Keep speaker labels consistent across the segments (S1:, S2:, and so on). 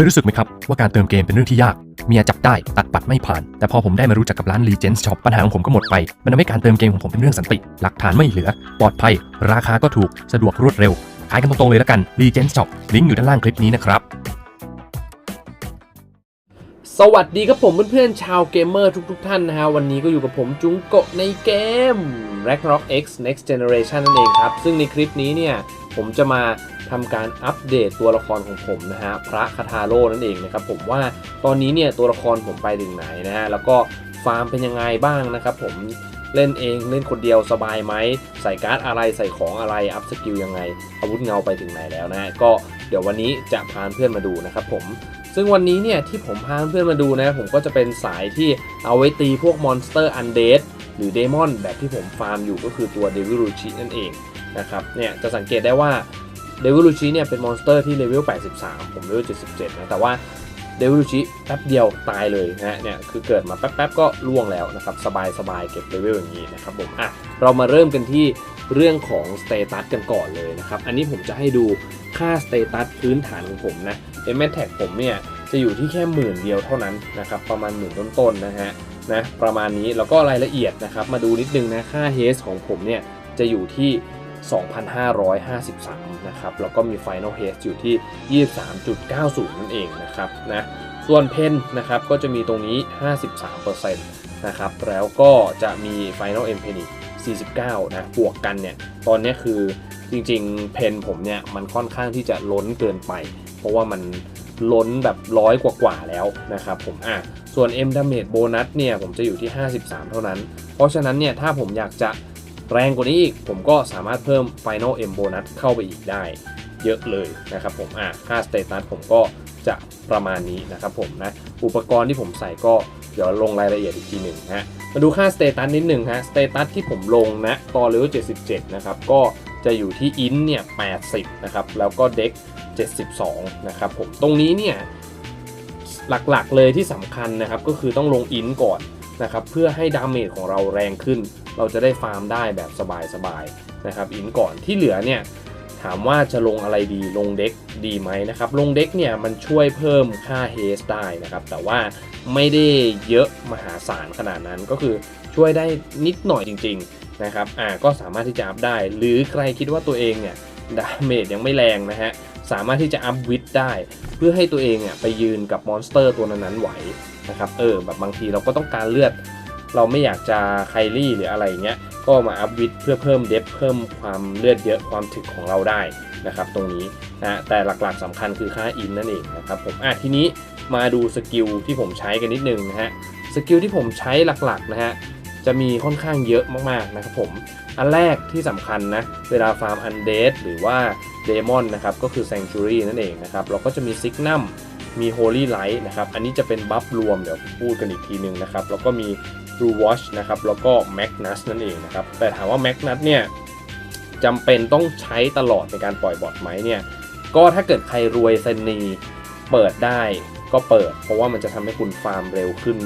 S1: คยรู้สึกไหมครับ ว่าการเติมเกมเป็นเรื่องที่ยาก เมียจับได้ตัดปัดไม่ผ่าน แต่พอผมได้มารู้จักกับร้าน Legends Shop ปัญหาของผมก็หมดไป มันทำให้การเติมเกมของผมเป็นเรื่องสันติ หลักฐานไม่เหลือ ปลอดภัย ราคาก็ถูกสะดวกรวดเร็ว ขายกันตรงๆเลยและกัน Legends Shop ลิงก์อยู่ด้านล่างคลิปนี้นะครับ
S2: สวัสดีครับผมเพื่อนๆชาวเกมเมอร์ทุก ๆ ท่านนะฮะ วันนี้ก็อยู่กับผมจุงโกะในเกม Ragnarok X Next Generation นั่นเองครับ ซึ่งในคลิปนี้เนี่ย ผมจะมาทำการอัปเดตตัวละครของผมนะฮะพระคาทาโร่นั่นเองนะครับผมว่าตอนนี้เนี่ยตัวละครผมไปถึงไหนนะฮะแล้วก็ฟาร์มเป็นยังไงบ้างนะครับผมเล่นเองเล่นคนเดียวสบายไหมใส่การ์ดอะไรใส่ของอะไรอัพสกิลยังไง อาวุธเงาไปถึงไหนแล้วนะฮะก็เดี๋ยววันนี้จะพาเพื่อนมาดูนะครับผมซึ่งวันนี้เนี่ยที่ผมพาเพื่อนมาดูนะผมก็จะเป็นสายที่เอาไว้ตีพวกมอนสเตอร์อันเดดหรือเดมอนแบบที่ผมฟาร์มอยู่ก็คือตัวเดวิลูชินั่นเอง นะครับเนี่ยจะสังเกตได้ว่าเดวิลูชิเนี่ยเป็นมอนสเตอร์ที่เลเวล 83 ผมเลเวล 77 นะ แต่ว่าเดวิลูชิแป๊บเดียวตายเลยนะฮะเนี่ยคือเกิดมาแป๊บๆก็ล่วงแล้วนะครับ สบายๆ เก็บเลเวลอย่างนี้นะครับผมอะเรามาเริ่มกันที่เรื่องของสเตตัสกันก่อนเลยนะครับ อันนี้ผมจะให้ดูค่าสเตตัสพื้นฐานของผมนะ m อ็มทแท็กผมเนี่ยจะอยู่ที่แค่หมื่นเดียวเท่านั้นนะครับประมาณหมื่นต้นๆนะฮะนะประมาณนี้แล้วก็รายละเอียดนะครับมาดูนิดนึงนะค่าเฮสของผมเนี่ยจะอยู่ที่ 2,553 นะครับ แล้วก็มี Final h a s e อยู่ที่ 23.90 นั่นเองนะครับนะส่วนเพนนะครับก็จะมีตรงนี้ 53%นะครับ แล้วก็จะมี Final M Penny 49 นะบวกกันเนี่ย ตอนนี้คือจริงๆ เพนผมเนี่ย มันค่อนข้างที่จะล้นเกินไป เพราะว่ามันล้นแบบร้อยกว่าๆแล้วนะครับผมอะส่วน M Damage Bonus เนี่ย ผมจะอยู่ที่ 53 เท่านั้น เพราะฉะนั้นเนี่ย ถ้าผมอยากจะ แรงกว่านี้อีกผมก็สามารถเพิ่ม Final M Bonus เข้าไปอีกได้เยอะเลยนะครับผมอะค่า Status ผมก็จะประมาณนี้นะครับผมนะอุปกรณ์ที่ผมใส่ก็เดี๋ยวลงรายละเอียดอีกทีหนึ่งนะฮะมาดูค่า Status นิดหนึ่งฮะ Status ที่ผมลงนะตอนเลเวล77 นะครับ ก็จะอยู่ที่ int เนี่ย 80 นะครับ แล้วก็ dex 72 นะครับผมตรงนี้เนี่ย หลักๆเลยที่สำคัญนะครับ ก็คือต้องลง int ก่อนนะครับ เพื่อให้ดาเมจของเราแรงขึ้น เราจะได้ฟาร์มได้แบบสบายๆนะครับ int ก่อนที่เหลือเนี่ยถามว่าจะลงอะไรดีลงเด็กดีไหมนะครับลงเด็กเนี่ยมันช่วยเพิ่มค่าเฮสได้นะครับแต่ว่าไม่ได้เยอะมหาศาลขนาดนั้นก็คือช่วยได้นิดหน่อยจริงๆนะครับอ่าก็สามารถที่จะอัพได้ หรือใครคิดว่าตัวเองเนี่ยดาเมจยังไม่แรงนะฮะสามารถที่จะอัพวิดได้ เพื่อให้ตัวเองเนี่ยไปยืนกับมอนสเตอร์ตัวนั้นๆไหวนะครับเออแบบบางทีเราก็ต้องการเลือด เราไม่อยากจะไคลี่หรืออะไรเงี้ยก็มาอัพวิดเพื่อเพิ่มเดฟเพิ่มความเลือดเยอะความถึกของเราได้นะครับตรงนี้นะแต่หลักๆสำคัญคือค่าอินนั่นเองนะครับผมอะทีนี้มาดูสกิลที่ผมใช้กันนิดนึงนะฮะสกิลที่ผมใช้หลักๆนะฮะจะมีค่อนข้างเยอะมากๆนะครับผมอันแรกที่สำคัญนะเวลาฟาร์มอันเดดหรือว่าเดมอนนะครับก็คือ Sanctuary นั่นเองนะครับเราก็จะมีซิกนัม มี Holy Light นะครับ อันนี้จะเป็นบัฟรวมเดี๋ยวพูดกันอีกทีนึงนะครับ แล้วก็มี Blue Watch นะครับ แล้วก็ Magnus นั่นเองนะครับ แต่ถามว่า Magnus เนี่ยจำเป็นต้องใช้ตลอดในการปล่อยบอทไหมเนี่ย ก็ถ้าเกิดใครรวยเซนีเปิดได้ก็เปิด เพราะว่ามันจะทำให้คุณฟาร์มเร็วขึ้น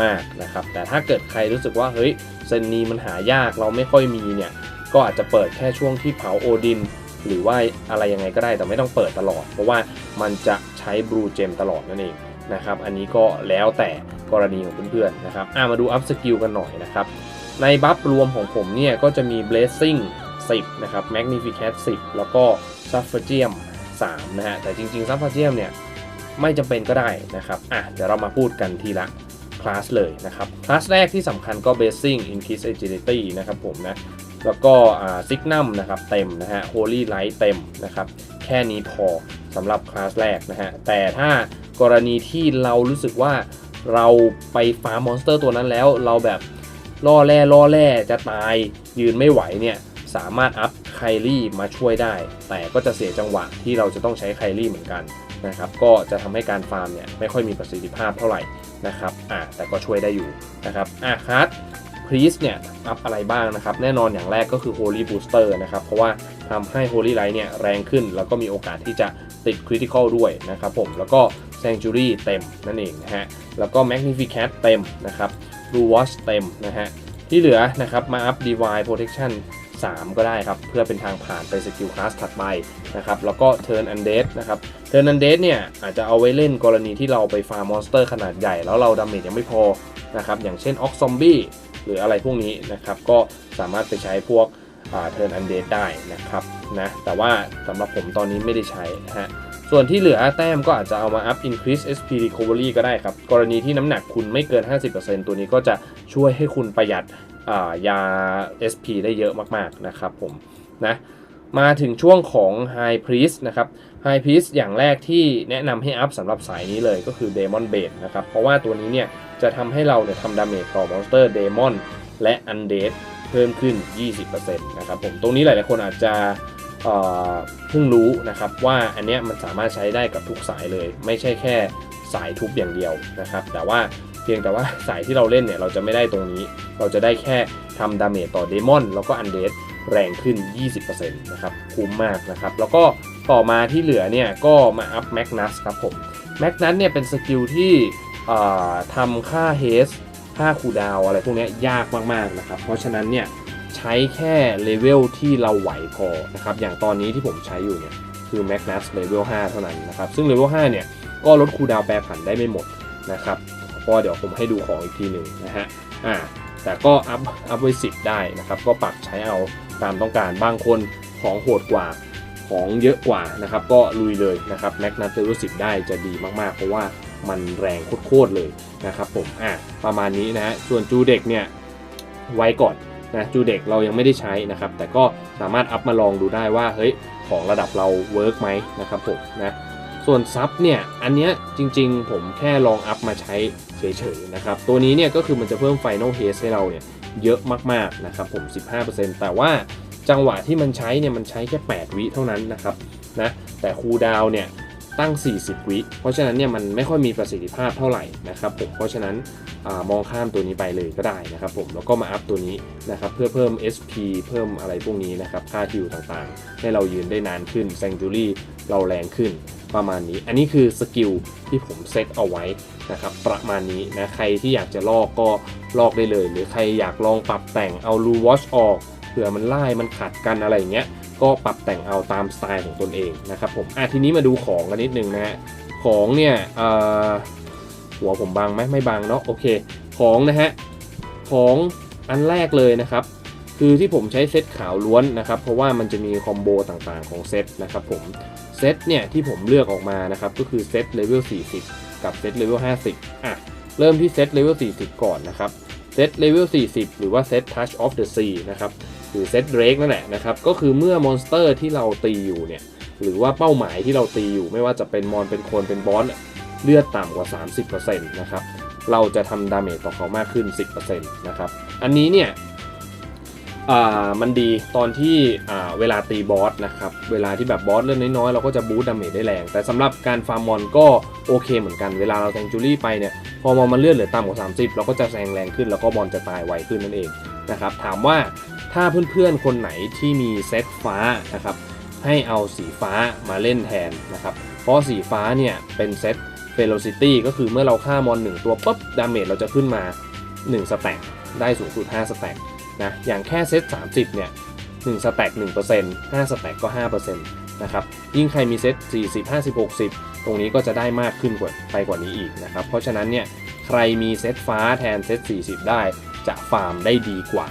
S2: มากๆนะครับ แต่ถ้าเกิดใครรู้สึกว่าเฮ้ยเซนีมันหายากเราไม่ค่อยมีเนี่ย ก็อาจจะเปิดแค่ช่วงที่เผาโอดิน หรือว่าอะไรยังไงก็ได้แต่ไม่ต้องเปิดตลอด เพราะว่ามันจะใช้บลูเจมตลอดนั่นเองนะครับอันนี้ก็แล้วแต่กรณีของเพื่อนๆนะครับมาดูอัพสกิลกันหน่อยนะครับในบัฟรวมของผมเนี่ยก็จะมี blessing 10 นะครับ magnificat 10 แล้วก็ suffragium 3 นะฮะ แต่จริงๆ suffragium เนี่ยไม่จำเป็นก็ได้นะครับ อะ เดี๋ยวเรามาพูดกันทีละคลาสเลยนะครับ คลาสแรกที่สำคัญก็ blessing increase agility นะครับผมนะ แล้วก็อ่า signum นะครับเต็มนะฮะ holy light เต็มนะครับแค่นี้พอสำหรับคลาสแรกนะฮะแต่ถ้ากรณีที่เรารู้สึกว่าเราไปฟาร์มมอนสเตอร์ตัวนั้นแล้ว เราแบบล่อแร่ล่อแร่จะตายยืนไม่ไหวเนี่ยสามารถอัพไคลี่มาช่วยได้ แต่ก็จะเสียจังหวะที่เราจะต้องใช้ไคลี่เหมือนกันนะครับก็จะทำให้การฟาร์มเนี่ยไม่ค่อยมีประสิทธิภาพเท่าไหร่นะครับอ่าแต่ก็ช่วยได้อยู่นะครับอะคัส พรีสเนี่ยอัพอะไรบ้างนะครับ แน่นอนอย่างแรกก็คือ Holy Booster นะครับ เพราะว่าทำให้ Holy Light เนี่ยแรงขึ้น แล้วก็มีโอกาสที่จะติด Critical ด้วยนะครับผม แล้วก็ Sanctuary เต็มนั่นเองนะฮะ แล้วก็ Magnificat เต็มนะครับ Blue Watch เต็มนะฮะ ที่เหลือนะครับมาอัพ Divine Protection 3 ก็ได้ครับ เพื่อเป็นทางผ่านไปสกิลคลาสถัดไปนะครับ แล้วก็ Turn Undead นะครับ Turn Undead เนี่ยอาจจะเอาไว้เล่นกรณีที่เราไปฟาร์มมอนสเตอร์ขนาดใหญ่ แล้วเราดาเมจยังไม่พอนะครับ อย่างเช่น Ox Zombie ห รืออะไรพวกนี้นะครับ ก็สามารถไปใช้พวกเทิร์นอันเดดได้นะครับนะแต่ว่าสำหรับผมตอนนี้ไม่ได้ใช้นะฮะส่วนที่เหลือแต้มก็อาจจะเอามาอัพ increase SP recovery ก็ได้ครับ กรณีที่น้ำหนักคุณไม่เกิน 50%ตัวนี้ก็จะช่วยให้คุณประหยัดยา SP ได้เยอะมากๆนะครับผมนะมาถึงช่วงของ High Priest นะครับ High Priest อย่างแรกที่แนะนำให้อัพสำหรับสายนี้เลยก็คือ Demon Blade นะครับ เพราะว่าตัวนี้เนี่ย จะทำให้เราเนี่ยทำดาเมจต่อมอนสเตอร์ Demon และ Undead เพิ่มขึ้น 20%นะครับผมตรงนี้หลาย ๆ คนอาจจะเพิ่งรู้นะครับว่าอันเนี้ยมันสามารถใช้ได้กับทุกสายเลย ไม่ใช่แค่สายทุบอย่างเดียวนะครับ แต่ว่าเพียงแต่ว่าสายที่เราเล่นเนี่ยเราจะไม่ได้ตรงนี้ เราจะได้แค่ทำดาเมจต่อเดมอนแล้วก็อันเดดแรงขึ้น 20%นะครับคุ้มมากนะครับ แล้วก็ต่อมาที่เหลือเนี่ยก็มาอัพแมกนัสครับผมแมกนัสเนี่ยเป็นสกิลที่ ทำค่าเฮสค่าคูดาวอะไรพวกนี้ยากมากๆนะครับ เพราะฉะนั้นเนี่ยใช้แค่เลเวลที่เราไหวพอนะครับ อย่างตอนนี้ที่ผมใช้อยู่เนี่ยคือ Magnus Level 5 เท่านั้นนะครับ ซึ่ง Level 5 เนี่ย ก็ลดคูดาวแปรผันได้ไม่หมดนะครับก็เดี๋ยวผมให้ดูของอีกทีหนึ่งนะฮะ อ่า แต่ก็อัพ อัพไว้ 10 ได้นะครับ ก็ปรับใช้เอาตามต้องการ บางคนของโหดกว่า ของเยอะกว่านะครับ ก็ลุยเลยนะครับแม็กนัทเเลเวล10 ได้จะดีมากๆ เพราะว่า มันแรงโคตรๆเลยนะครับผมอะประมาณนี้นะฮะส่วนจูเด็กเนี่ยไว้ก่อนนะจูเด็กเรายังไม่ได้ใช้นะครับ แต่ก็สามารถอัพมาลองดูได้ว่าเฮ้ยของระดับเราเวิร์กไหมนะครับผมนะส่วนซับเนี่ยอันเนี้ยจริงๆ ผมแค่ลองอัพมาใช้เฉยๆนะครับตัวนี้เนี่ยก็คือมันจะเพิ่ม Final Haste ให้เราเนี่ยเยอะมากๆนะครับผม 15%แต่ว่าจังหวะที่มันใช้เนี่ยมันใช้แค่ 8 วิเท่านั้นนะครับนะแต่คูลดาวเนี่ย ตั้ง 40 วิ เพราะฉะนั้นเนี่ยมันไม่ค่อยมีประสิทธิภาพเท่าไหร่นะครับผม เพราะฉะนั้นอมองข้ามตัวนี้ไปเลยก็ได้นะครับผม แล้วก็มาอัพตัวนี้นะครับเพื่อเพิ่ม SP เพิ่มอะไรพวกนี้นะครับ ค่าฮิวต่างๆ ให้เรายืนได้นานขึ้น s ซ n จูรี่เราแรงขึ้นประมาณนี้ อันนี้คือสกิลที่ผมเซตเอาไว้นะครับประมาณนี้นะ ใครที่อยากจะลอกก็ลอกได้เลย หรือใครอยากลองปรับแต่งเอารูวอชออกเผื่อมันไล่มันขัดกันอะไรอย่างเงี้ย ก็ปรับแต่งเอาตามสไตล์ของตนเองนะครับผมอะทีนี้มาดูของกันนิดนึงนะฮะของเนี่ยหัวผมบางไหมไม่บางเนาะโอเคของนะฮะของอันแรกเลยนะครับ คือที่ผมใช้เซตขาวล้วนนะครับ เพราะว่ามันจะมีคอมโบต่างๆของเซตนะครับผมเซตเนี่ยที่ผมเลือกออกมานะครับก็คือเซตเลเวล40 กับเซตเลเวล50อะเริ่มที่เซตเลเวล40 ก่อนนะครับเซตเลเวล40 หรือว่าเซต Touch of the Sea นะครับ หรือเซตเ a รกนั่นแหละนะครับ ก็คือเมื่อมอนสเตอร์ที่เราตีอยู่เนี่ย หรือว่าเป้าหมายที่เราตีอยู่ ไม่ว่าจะเป็นมอนเป็นคนเป็นบอสเลือดต่ำกว่า 30%นะครับ เราจะทำดาเมจต่อเขามากขึ้น 10%นะครับ อันนี้เนี่ยมันดีตอนที่เวลาตีบอสนะครับ เวลาที่แบบบอสเลือดน้อยๆ เราก็จะบูสต์ดาเมจได้แรง แต่สำหรับการฟาร์มมอนก็โอเคเหมือนกัน เวลาเราแทงจูรี่ไปเนี่ย พอมอนมันเลือดเหลือต่ำกว่า 30 เราก็จะแซงแรงขึ้น แล้วก็บอลจะตายไวขึ้นนั่นเองนะครับ ถามว่า ถ้าเพื่อนๆคนไหนที่มีเซตฟ้านะครับให้เอาสีฟ้ามาเล่นแทนนะครับ เพราะสีฟ้าเนี่ยเป็นเซต velocity ก็คือเมื่อเราฆ่ามอน1ตัวปุ๊บดาเมจเราจะขึ้นมา 1 สแต็กได้สูงสุด 5 สแต็กนะอย่างแค่เซต 30 เนี่ย 1 สแต็ก1% 5 สแต็กก็ 5%นะครับ ยิ่งใครมีเซต 40 50 60 ตรงนี้ก็จะได้มากขึ้นกว่าไปกว่านี้อีกนะครับ เพราะฉะนั้นเนี่ยใครมีเซตฟ้าแทนเซต 40 ได้จะฟาร์มได้ดีกว่า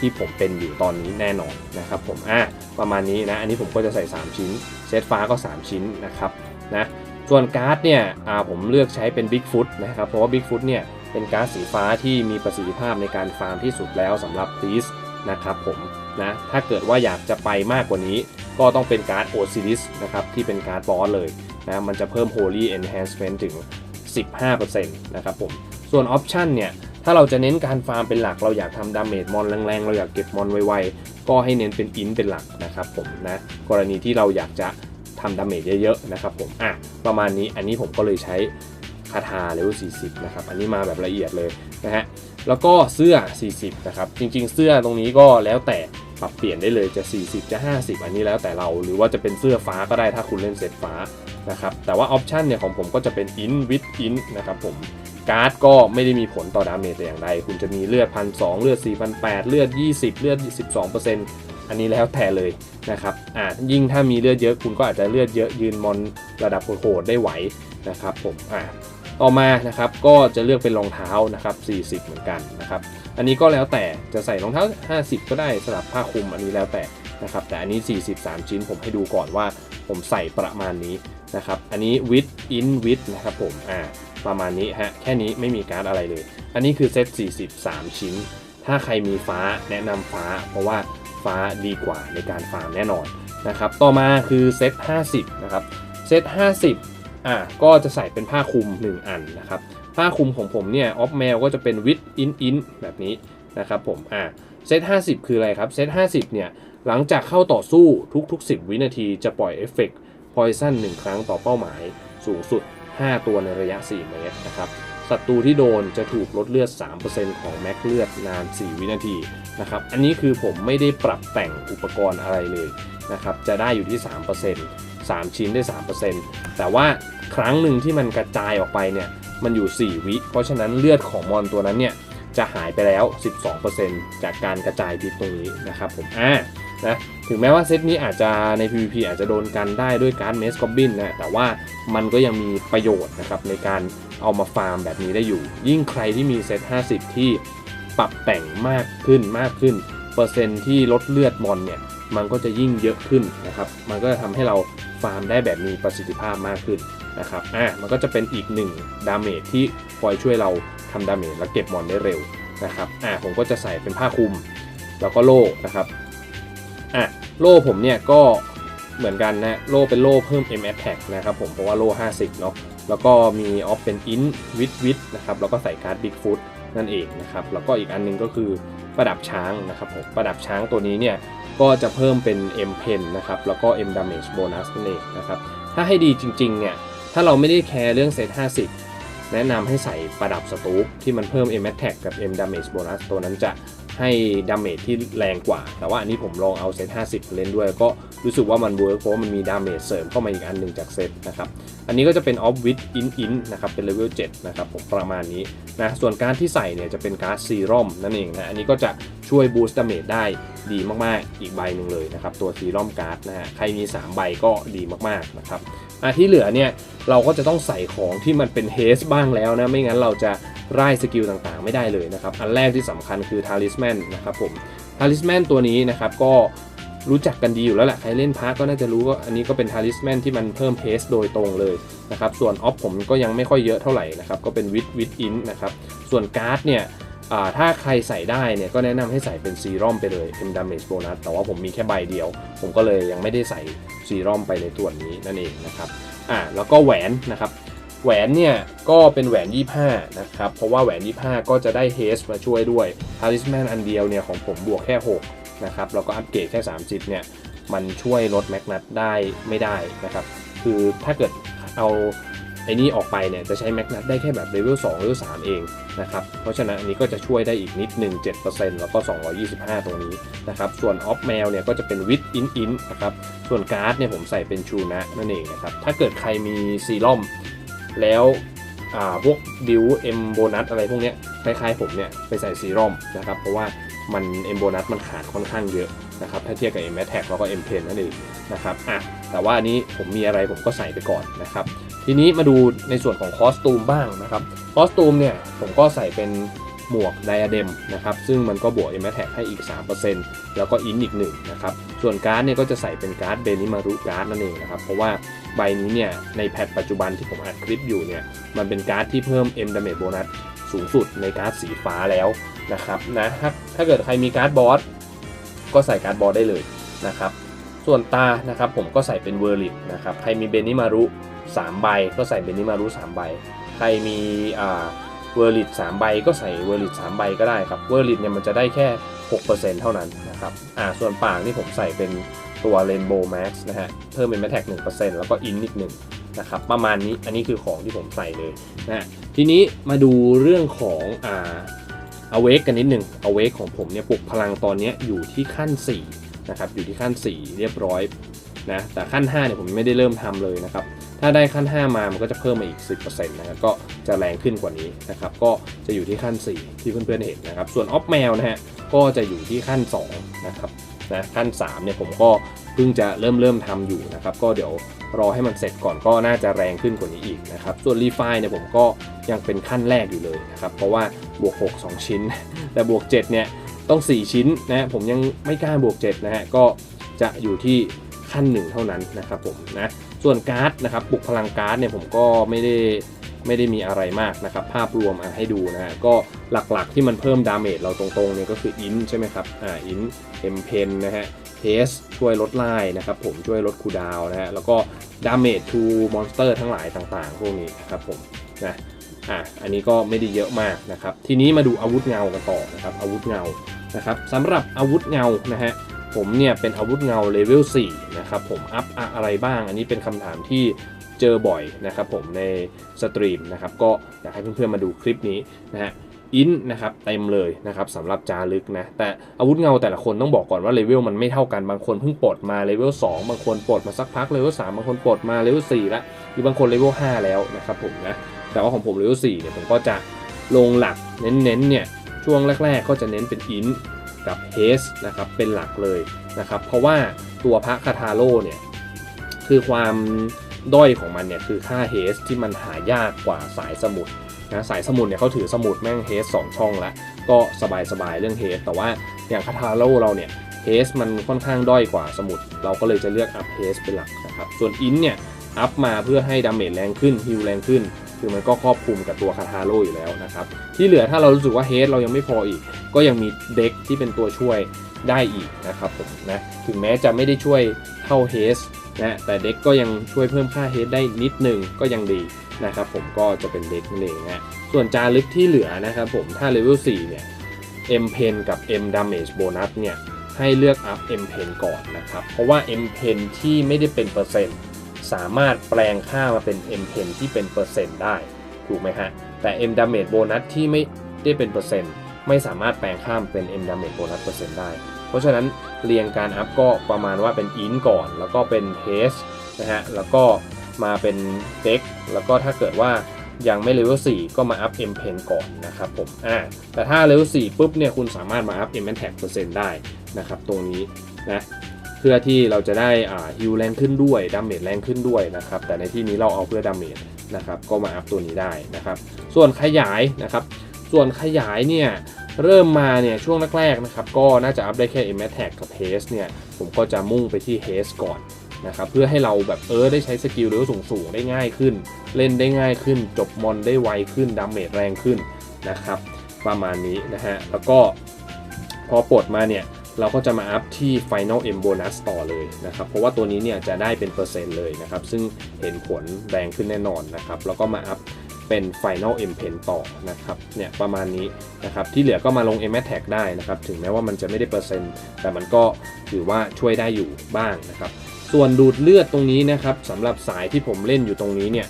S2: ที่ผมเป็นอยู่ตอนนี้แน่นอนนะครับผมอะประมาณนี้นะอันนี้ผมก็จะใส่ 3 ชิ้น เซตฟ้าก็ 3 ชิ้นนะครับนะส่วนการ์ดเนี่ยอ่าผมเลือกใช้เป็น Bigfoot นะครับเพราะว่า Bigfoot เนี่ยเป็นการ์ดสีฟ้าที่มีประสิทธิภาพในการฟาร์มที่สุดแล้วสำหรับ p r i e s นะครับผมนะถ้าเกิดว่าอยากจะไปมากกว่านี้ ก็ต้องเป็นการ์ด Osiris นะครับที่เป็นการ์ดบอสเลยนะมันจะเพิ่ม Holy Enhancement ถึง 15%นะครับผมส่วนออปชันเนี่ย ถ้าเราจะเน้นการฟาร์มเป็นหลัก เราอยากทำดาเมจมอนแรงๆ เราอยากเก็บมอนไวๆ ก็ให้เน้นเป็นอินเป็นหลักนะครับผมนะ กรณีที่เราอยากจะทำดาเมจเยอะๆนะครับผม อะ ประมาณนี้ อันนี้ผมก็เลยใช้คาถาเลเวล40 นะครับ อันนี้มาแบบละเอียดเลยนะฮะ แล้วก็เสื้อ 40 นะครับ จริงๆ เสื้อตรงนี้ก็แล้วแต่ปรับเปลี่ยนได้เลยจะ 40 จะ 50 อันนี้แล้วแต่เรา หรือว่าจะเป็นเสื้อฟ้าก็ได้ถ้าคุณเล่นเซตฟ้านะครับ แต่ว่าออปชันเนี่ยของผมก็จะเป็น in with in นะครับผม การ์ดก็ไม่ได้มีผลต่อดาเมจแต่อย่างใด คุณจะมีเลือดพันสเลือด4 0 0 เลือด 20 เลือด 12%อันนี้แล้วแต่เลยนะครับ อ่ายิ่งถ้ามีเลือดเยอะคุณก็อาจจะเลือดเยอะยืนมอนระดับโหดได้ไหวนะครับผม อ่าต่อมานะครับก็จะเลือกเป็นรองเท้านะครับ 40 เหมือนกันนะครับ อันนี้ก็แล้วแต่จะใส่รองเท้า 50 ก็ได้สลับผ้าคลุมอันนี้แล้วแต่นะครับ แต่อันนี้ 43 ชิ้นผมให้ดูก่อนว่าผมใส่ประมาณนี้นะครับ อันนี้ with in with นะครับผม อ่า ประมาณนี้ฮะแค่นี้ไม่มีการ์ดอะไรเลย อันนี้คือเซต43 ชิ้น ถ้าใครมีฟ้าแนะนำฟ้า เพราะว่าฟ้าดีกว่าในการฟาร์มแน่นอนนะครับต่อมาคือเซต50นะครับเซต50อ่าก็จะใส่เป็นผ้าคลุม 1 อันนะครับผ้าคลุมของผมเนี่ยออฟแมวก็จะเป็นวิดอินอินแบบนี้นะครับผมอ่าเซต50 คืออะไรครับเซต50เนี่ยหลังจากเข้าต่อสู้ทุกๆ 10 วินาทีจะปล่อยเอฟเฟกต์พอยซัน1ครั้งต่อเป้าหมายสูงสุด 5 ตัวในระยะ 4 เมตรนะครับศัตรูที่โดนจะถูกลดเลือด 3%ของแม็กเลือดนาน 4 วินาทีนะครับอันนี้คือผมไม่ได้ปรับแต่งอุปกรณ์อะไรเลยนะครับจะได้อยู่ที่ 3% 3 ชิ้นได้ 3%แต่ว่าครั้งหนึ่งที่มันกระจายออกไปเนี่ยมันอยู่ 4 วิ เพราะฉะนั้นเลือดของมอนตัวนั้นเนี่ยจะหายไปแล้ว 12%จากการกระจายพิษตรงนี้นะครับผมอ่า นะถึงแม้ว่าเซตนี้อาจจะใน PVP อาจจะโดนกันได้ด้วยการเมสกอบบินนะแต่ว่ามันก็ยังมีประโยชน์นะครับในการเอามาฟาร์มแบบนี้ได้อยู่ ยิ่งใครที่มีเซต 50 ที่ปรับแต่งมากขึ้นมากขึ้น เปอร์เซ็นต์ที่ลดเลือดมอนเนี่ยมันก็จะยิ่งเยอะขึ้นนะครับ มันก็จะทำให้เราฟาร์มได้แบบมีประสิทธิภาพมากขึ้นนะครับ อะ มันก็จะเป็นอีกหนึ่งดาเมจที่คอยช่วยเราทำดาเมจและเก็บมอนได้เร็วนะครับ อะ ผมก็จะใส่เป็นผ้าคลุม แล้วก็โล่นะครับ อะโล่ผมเนี่ยก็เหมือนกันนะโล่เป็นโล่เพิ่ม M Attack นะครับผมเพราะว่าโล่ 50 เนาะแล้วก็มีออฟเป็นอินวิดวิดนะครับแล้วก็ใส่การ์ดบิ๊กฟุตนั่นเองนะครับแล้วก็อีกอันหนึงก็คือประดับช้างนะครับผมประดับช้างตัวนี้เนี่ยก็จะเพิ่มเป็น M Pen นะครับแล้วก็ M Damage Bonus นั่นเองนะครับถ้าให้ดีจริงๆเนี่ยถ้าเราไม่ได้แคร์เรื่องเซต50 แนะนำให้ใส่ประดับสตูปที่มันเพิ่ม M Attack กับ M Damage Bonus ตัวนั้นจะ ให้ดาเมจที่แรงกว่า แต่ว่าอันนี้ผมลองเอาเซต 50 เล่นด้วย ก็รู้สึกว่ามันเวิร์กเพราะว่ามันมีดาเมจเสริมเข้ามาอีกอันหนึ่งจากเซตนะครับ อันนี้ก็จะเป็น Off with In In นนะครับเป็นเลเวล7นะครับผมประมาณนี้นะ ส่วนการดที่ใส่เนี่ยจะเป็นการ์ดซีรอมนั่นเองนะ อันนี้ก็จะช่วยบูสต์ดาเมจได้ดีมากๆ อีกใบหนึ่งเลยนะครับตัวซีรอมการ์ดนะฮะ ใครมี 3 ใบก็ดีมากๆนะครับ อะที่เหลือเนี่ยเราก็จะต้องใส่ของที่มันเป็นเฮสบ้างแล้วนะ ไม่งั้นเราจะไล่สกิลต่างๆ ไม่ได้เลยนะครับ อันแรกที่สำคัญคือทาริสแมนนะครับผมทาริสแมนตัวนี้นะครับก็รู้จักกันดีอยู่แล้วแหละใครเล่นพาร์ก็น่าจะรู้ว่าอันนี้ก็เป็นทาริสแมนที่มันเพิ่มเพสโดยตรงเลยนะครับ ส่วนออฟผมก็ยังไม่ค่อยเยอะเท่าไหร่นะครับ ก็เป็นวิดวิดอินนะครับ ส่วนการ์ดเนี่ย ถ้าใครใส่ได้เนี่ยก็แนะนำให้ใส่เป็นซีรอมไปเลย M Damage Bonus แต่ว่าผมมีแค่ใบเดียว ผมก็เลยยังไม่ได้ใส่ซีรอมไปในตัวนี้นั่นเองนะครับอ่าแล้วก็แหวนนะครับแหวนเนี่ยก็เป็นแหวน 25 นะครับ เพราะว่าแหวน 25 ก็จะได้เฮสมาช่วยด้วยทาริสแมนอันเดียวเนี่ยของผมบวกแค่ 6 นะครับ แล้วก็อัปเกรดแค่ 30 เนี่ย มันช่วยลดแมกนัตได้ไม่ได้นะครับ คือถ้าเกิดเอา ไอ้นี่ออกไปเนี่ยจะใช้แมกนัตได้แค่แบบเลเวล2เลเวล3เองนะครับ เพราะฉะนั้นอันนี้ก็จะช่วยได้อีกนิดหนึ่ง7%แล้วก็ 225 ตรงนี้นะครับ ส่วนออฟแมวเนี่ยก็จะเป็นวิดอินอินนะครับ ส่วนการ์ดเนี่ยผมใส่เป็นชูนะนั่นเองนะครับ ถ้าเกิดใครมีซีรอมแล้วพวกดิวเอ็มโบนัสอะไรพวกเนี้ยคล้ายๆผมเนี่ยไปใส่ซีรอมนะครับ เพราะว่ามันเอ็มโบนัสมันขาดค่อนข้างเยอะนะครับถ้าเทียบกับ M Attack แล้วก็ M Pen นั่นเองนะครับอะแต่ว่าอันนี้ผมมีอะไรผมก็ใส่ไปก่อนนะครับ ทีนี้มาดูในส่วนของคอสตูมบ้างนะครับคอสตูมเนี่ยผมก็ใส่เป็นหมวกไดอะเดมนะครับซึ่งมันก็บวก M Attack ให้อีก 3%แล้วก็อินอีก1นะครับส่วนการ์ดเนี่ยก็จะใส่เป็นการ์ดเบนิมารุการ์ดนั่นเองนะครับเพราะว่าใบนี้เนี่ยในแพทปัจจุบันที่ผมอัดคลิปอยู่เนี่ยมันเป็นการ์ดที่เพิ่ม M Damage Bonus สูงสุดในการ์ดสีฟ้าแล้วนะครับนะถ้าถ้าเกิดใครมีการ์ดบอสก็ใส่การ์ดบอสได้เลยนะครับส่วนตานะครับผมก็ใส่เป็นเวอร์ลิตนะครับใครมีเบนิมารุ 3 ใบก็ใส่เบนิมารุ3ใบ ใครมีอ่าเวอร์ลิต3ใบก็ใส่เวอร์ลิต3ใบก็ได้ครับเวอร์ลิตเนี่ยมันจะได้แค่ 6%เท่านั้นนะครับอ่าส่วนปากนี่ผมใส่เป็นตัว Rainbow Max นะฮะ เพิ่มเป็นแมทแท็ก1%แล้วก็อินอีกหนึ่งนะครับประมาณนี้อันนี้คือของที่ผมใส่เลยนะฮะทีนี้มาดูเรื่องของอ่า Awake กันนิดหนึ่ง Awake ของผมเนี่ยปลุกพลังตอนนี้อยู่ที่ขั้น4นะครับอยู่ที่ขั้น 4 เรียบร้อยนะแต่ขั้น5เนี่ยผมไม่ได้เริ่มทำเลยนะครับ ถ้าได้ขั้น 5 มามันก็จะเพิ่มมาอีก 10%นะครับก็จะแรงขึ้นกว่านี้นะครับก็จะอยู่ที่ขั้น 4 ที่เพื่อนๆเห็นนะครับส่วนออฟแมวนะฮะก็จะอยู่ที่ขั้น2นะครับนะขั้น3เนี่ยผมก็เพิ่งจะเริ่มเริ่มทำอยู่นะครับก็เดี๋ยวรอให้มันเสร็จก่อนก็น่าจะแรงขึ้นกว่านี้อีกนะครับส่วนรีไฟเนี่ยผมก็ยังเป็นขั้นแรกอยู่เลยนะครับเพราะว่าบวก 6 2 ชิ้น แต่บวก 7 เนี่ยต้อง 4 ชิ้นนะผมยังไม่กล้าบวก 7 นะฮะก็จะอยู่ที่ ขั้น1เท่านั้นนะครับผมนะส่วนการ์ดนะครับปลุกพลังการ์ดเนี่ยผมก็ไม่ได้ไม่ได้มีอะไรมากนะครับ ภาพรวมให้ดูนะฮะก็หลักๆที่มันเพิ่มดาเมจเราตรงๆเนี่ยก็คืออินใช่ไหมครับอ่าอินเอ็มเพนนะฮะเทสช่วยลดไล่นะครับผมช่วยลดคูดาวน์นะฮะแล้วก็ดาเมจทูมอนสเตอร์ทั้งหลายต่างๆ พวกนี้นะครับผมนะอะอันนี้ก็ไม่ได้เยอะมากนะครับ ทีนี้มาดูอาวุธเงากันต่อนะครับอาวุธเงานะครับสำหรับอาวุธเงานะฮะ ผมเนี่ยเป็นอาวุธเงาเลเวล4นะครับผมอัพอะไรบ้าง อันนี้เป็นคำถามที่เจอบ่อยนะครับผมในสตรีมนะครับก็อยากให้เพื่อนๆมาดูคลิปนี้นะฮะอินนะครับเต็มเลยนะครับสำหรับจารึกนะแต่อาวุธเงาแต่ละคนต้องบอกก่อนว่าเลเวลมันไม่เท่ากันบางคนเพิ่งปลดมาเลเวล2บางคนปลดมาสักพักเลเวล3บางคนปลดมาเลเวล4แล้วหรือบางคนเลเวล5แล้วนะครับผมนะแต่ว่าของผมเลเวล4เนี่ยผมก็จะลงหลักเน้นๆเนี่ยช่วงแรก ๆ ก็จะเน้นเป็นอิน กับเฮสนะครับเป็นหลักเลยนะครับเพราะว่าตัวพระคาทาโร่เนี่ยคือความด้อยของมันเนี่ยคือค่าเฮสที่มันหายากกว่าสายสมุทรนะสายสมุดเนี่ยเขาถือสมุดแม่งเฮสสองช่องล้วก็สบายสบายๆเรื่องเฮสแต่ว่าอย่างคาทาโร่เราเนี่ยเฮสมันค่อนข้างด้อยกว่าสมุด เราก็เลยจะเลือกอัพเฮสเป็นหลักนะครับส่วนอินเนี่ยอัพมาเพื่อให้ดาเมจแรงขึ้นฮิลแรงขึ้น คือมันก็ครอบคลุมกับตัวคาทาโร่อยู่แล้วนะครับ ที่เหลือถ้าเรารู้สึกว่าเฮสเรายังไม่พออีก ก็ยังมีเด็กที่เป็นตัวช่วยได้อีกนะครับผมนะถึงแม้จะไม่ได้ช่วยเท่าเฮสนะแต่เด็กก็ยังช่วยเพิ่มค่าเฮสได้นิดนึงก็ยังดีนะครับผมก็จะเป็นเด็กนั่นเองนะส่วนจารึกที่เหลือนะครับผมถ้าเลเวล4เนี่ย M Pen กับ M Damage Bonus เนี่ยให้เลือกอัพ M Pen ก่อนนะครับ เพราะว่า M Pen ที่ไม่ได้เป็นเปอร์เซ็นต์ สามารถแปลงค่ามาเป็น M Pen ที่เป็นเปอร์เซ็นต์ได้ถูกไหมฮะ แต่ M Damage Bonus ที่ไม่ได้เป็นเปอร์เซ็นต์ไม่สามารถแปลงข้ามเป็น M Damage Bonus เปอร์เซ็นต์ได้ เพราะฉะนั้นเรียงการอัพก็ประมาณว่าเป็น In ก่อน แล้วก็เป็น Test นะฮะ แล้วก็มาเป็นเด็กแล้วก็ถ้าเกิดว่ายังไม่เลเวล4ก็มาอัพ M Pen ก่อนนะครับผม อ่า แต่ถ้าเลเวล4ปุ๊บเนี่ยคุณสามารถมาอัพ M Attack เปอร์เซ็นต์ได้นะครับตรงนี้นะ เพื่อที่เราจะได้อ่าฮิลแรงขึ้นด้วยดาเมจแรงขึ้นด้วยนะครับแต่ในที่นี้เราเอาเพื่อดาเมจนะครับก็มาอัพตัวนี้ได้นะครับ ส่วนขยายนะครับ ส่วนขยายเนี่ยเริ่มมาเนี่ยช่วงแรกๆนะครับก็น่าจะอัพได้แค่ M Attack กับ Haste เนี่ยผมก็จะมุ่งไปที่ Haste ก่อนนะครับเพื่อให้เราแบบเออได้ใช้สกิลเลเวลสูงๆได้ง่ายขึ้น เล่นได้ง่ายขึ้น จบมอนได้ไวขึ้นดาเมจแรงขึ้นนะครับ ประมาณนี้นะฮะแล้วก็พอปลดมาเนี่ย เราก็จะมาอัพที่ Final M Bonus ต่อเลยนะครับ เพราะว่าตัวนี้เนี่ยจะได้เป็นเปอร์เซ็นต์เลยนะครับ ซึ่งเห็นผลแรงขึ้นแน่นอนนะครับ แล้วก็มาอัพเป็น Final M Pen ต่อนะครับ เนี่ยประมาณนี้นะครับ ที่เหลือก็มาลง M Attack ได้นะครับ ถึงแม้ว่ามันจะไม่ได้เปอร์เซ็นต์ แต่มันก็ถือว่าช่วยได้อยู่บ้างนะครับ ส่วนดูดเลือดตรงนี้นะครับสำหรับสายที่ผมเล่นอยู่ตรงนี้เนี่ย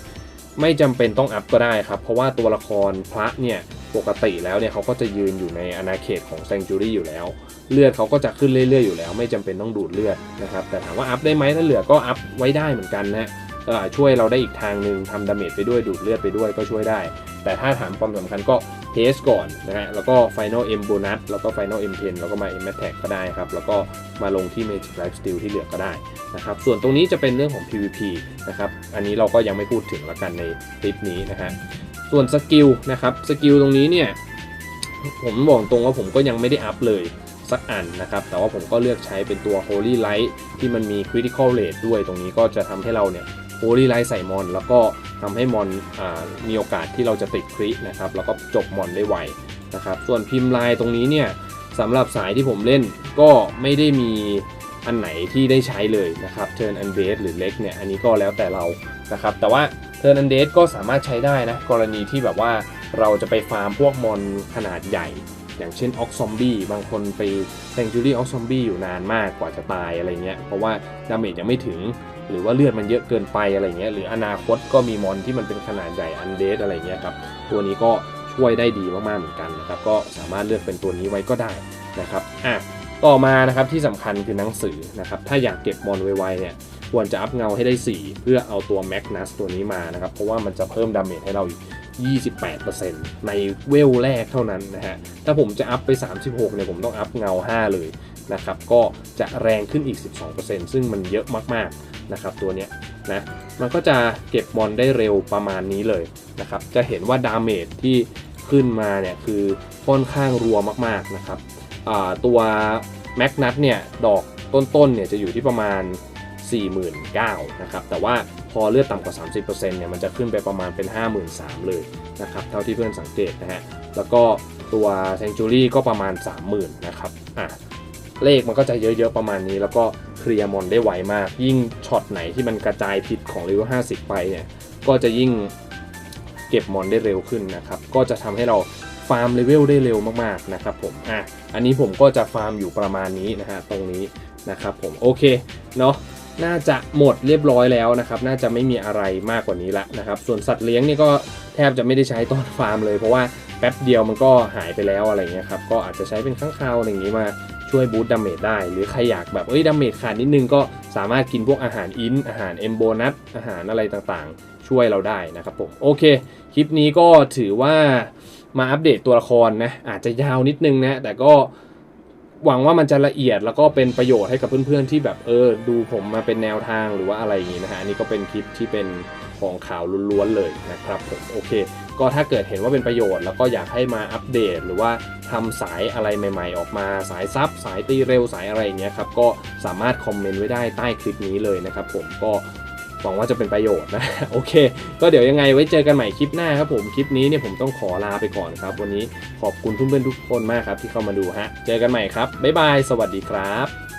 S2: ไม่จำเป็นต้องอัพก็ได้ครับ เพราะว่าตัวละครพระเนี่ย ปกติแล้วเนี่ยเขาก็จะยืนอยู่ในอาณาเขตของแซงจูรี่อยู่แล้ว เลือดเขาก็จะขึ้นเรื่อยๆอยู่แล้ว ไม่จำเป็นต้องดูดเลือดนะครับ แต่ถามว่าอัพได้ไหมถ้าเหลือก็อัพไว้ได้เหมือนกันนะเอ่อช่วยเราได้อีกทางหนึ่งทำดาเมจไปด้วยดูดเลือดไปด้วยก็ช่วยได้ แต่ถ้าถามความสำคัญก็เทสก่อนนะฮะแล้วก็ Final M Bonus แล้วก็ Final M 10แล้วก็มา M Attack ก็ได้ครับ แล้วก็มาลงที่ Magic Life Steal ที่เหลือก็ได้นะครับ ส่วนตรงนี้จะเป็นเรื่องของ PVP นะครับ อันนี้เราก็ยังไม่พูดถึงละกันในคลิปนี้นะฮะ ส่วนสกิลนะครับสกิลตรงนี้เนี่ยผมบอกตรงว่าผมก็ยังไม่ได้อัพเลยสักอันนะครับ แต่ว่าผมก็เลือกใช้เป็นตัว Holy Light ที่มันมี Critical Rate ด้วยตรงนี้ก็จะทำให้เราเนี่ย Holy Light ใส่มอน แล้วก็ทำให้มอนอมีโอกาสที่เราจะติดครินะครับ แล้วก็จบมอนได้ไวนะครับ ส่วนพิมพ์ลายตรงนี้เนี่ยสำหรับสายที่ผมเล่นก็ไม่ได้มีอันไหนที่ได้ใช้เลยนะครับ Turn and Base หรือเล็กเนี่ยอันนี้ก็แล้วแต่เรานะครับ แต่ว่า Turn and Base ก็สามารถใช้ได้นะ กรณีที่แบบว่าเราจะไปฟาร์มพวกมอนขนาดใหญ่ อย่างเช่นออกซอมบี้บางคนไป Sanctuary ออกซอมบี้อยู่นานมากกว่าจะตายอะไรเงี้ย เพราะว่าดาเมจยังไม่ถึง หรือว่าเลือดมันเยอะเกินไปอะไรเงี้ย หรืออนาคตก็มีมอนที่มันเป็นขนาดใหญ่อันเดสอะไรเงี้ยครับ ตัวนี้ก็ช่วยได้ดีมากๆเหมือนกันนะครับ ก็สามารถเลือกเป็นตัวนี้ไว้ก็ได้นะครับ อะ ต่อมานะครับที่สำคัญคือหนังสือนะครับ ถ้าอยากเก็บมอนไวๆเนี่ย ควรจะอัพเงาให้ได้ 4 เพื่อเอาตัว Magnus ตัวนี้มานะครับ เพราะว่ามันจะเพิ่มดาเมจให้เราอีก 28%ในเวลแรกเท่านั้นนะฮะ ถ้าผมจะอัพไป 36 เนี่ยผมต้องอัพเงา 5 เลยนะครับ ก็จะแรงขึ้นอีก 12%ซึ่งมันเยอะมากๆนะครับตัวเนี้ยนะ มันก็จะเก็บมอนได้เร็วประมาณนี้เลยนะครับ จะเห็นว่าดาเมจที่ขึ้นมาเนี่ยคือค่อนข้างรัวมากๆนะครับตัวแม็กนัทเนี่ยดอกต้นๆเนี่ยจะอยู่ที่ประมาณ 49,000นะครับแต่ว่าพอเลือดต่ำกว่า 30%เนี่ยมันจะขึ้นไปประมาณเป็น 53,000เลยนะครับเท่าที่เพื่อนสังเกตนะฮะแล้วก็ตัว s ซ n จูรี่ก็ประมาณ 30,000นะครับอะเลขมันก็จะเยอะๆประมาณนี้ แล้วก็เคลียร์มอนได้ไวมาก ยิ่งช็อตไหนที่มันกระจายพิษของเลเวล50 ไปเนี่ยก็จะยิ่งเก็บมอนได้เร็วขึ้นนะครับก็จะทำให้เราฟาร์มเลเวลได้เร็วมากๆนะครับผมอะอันนี้ผมก็จะฟาร์มอยู่ประมาณนี้นะฮะตรงนี้นะครับผมโอเคเนาะ น่าจะหมดเรียบร้อยแล้วนะครับ น่าจะไม่มีอะไรมากกว่านี้ละนะครับ ส่วนสัตว์เลี้ยงนี่ก็แทบจะไม่ได้ใช้ตอนฟาร์มเลย เพราะว่าแป๊บเดียวมันก็หายไปแล้วอะไรเงี้ยครับ ก็อาจจะใช้เป็นข้างคาวอะไรอย่างนี้มาช่วยบูตดาเมจได้ หรือใครอยากแบบเอ้ยดาเมจขาดนิดนึงก็สามารถกินพวกอาหารอินอาหารเอมโบนัสอาหารอะไรต่างๆ ช่วยเราได้นะครับผม โอเค คลิปนี้ก็ถือว่ามาอัปเดตตัวละครนะ อาจจะยาวนิดนึงนะ แต่ก็ หวังว่ามันจะละเอียดแล้วก็เป็นประโยชน์ให้กับเพื่อนๆที่แบบเออ ดูผมมาเป็นแนวทางหรือว่าอะไรอย่างนี้นะฮะอันนี้ก็เป็นคลิปที่เป็นของข่าวล้วนๆเลยนะครับผมโอเค ก็ถ้าเกิดเห็นว่าเป็นประโยชน์ แล้วก็อยากให้มาอัปเดต หรือว่าทำสายอะไรใหม่ ๆ ออกมาสายซับสายตีเร็วสายอะไรอย่างเงี้ยครับก็สามารถคอมเมนต์ไว้ได้ใต้คลิปนี้เลยนะครับผมก็ หวังว่าจะเป็นประโยชน์นะ โอเค ก็เดี๋ยวยังไงไว้เจอกันใหม่คลิปหน้าครับผม คลิปนี้เนี่ยผมต้องขอลาไปก่อนครับ วันนี้ขอบคุณเพื่อนๆทุกคนมากครับที่เข้ามาดูฮะ เจอกันใหม่ครับ บ๊ายบาย สวัสดีครับ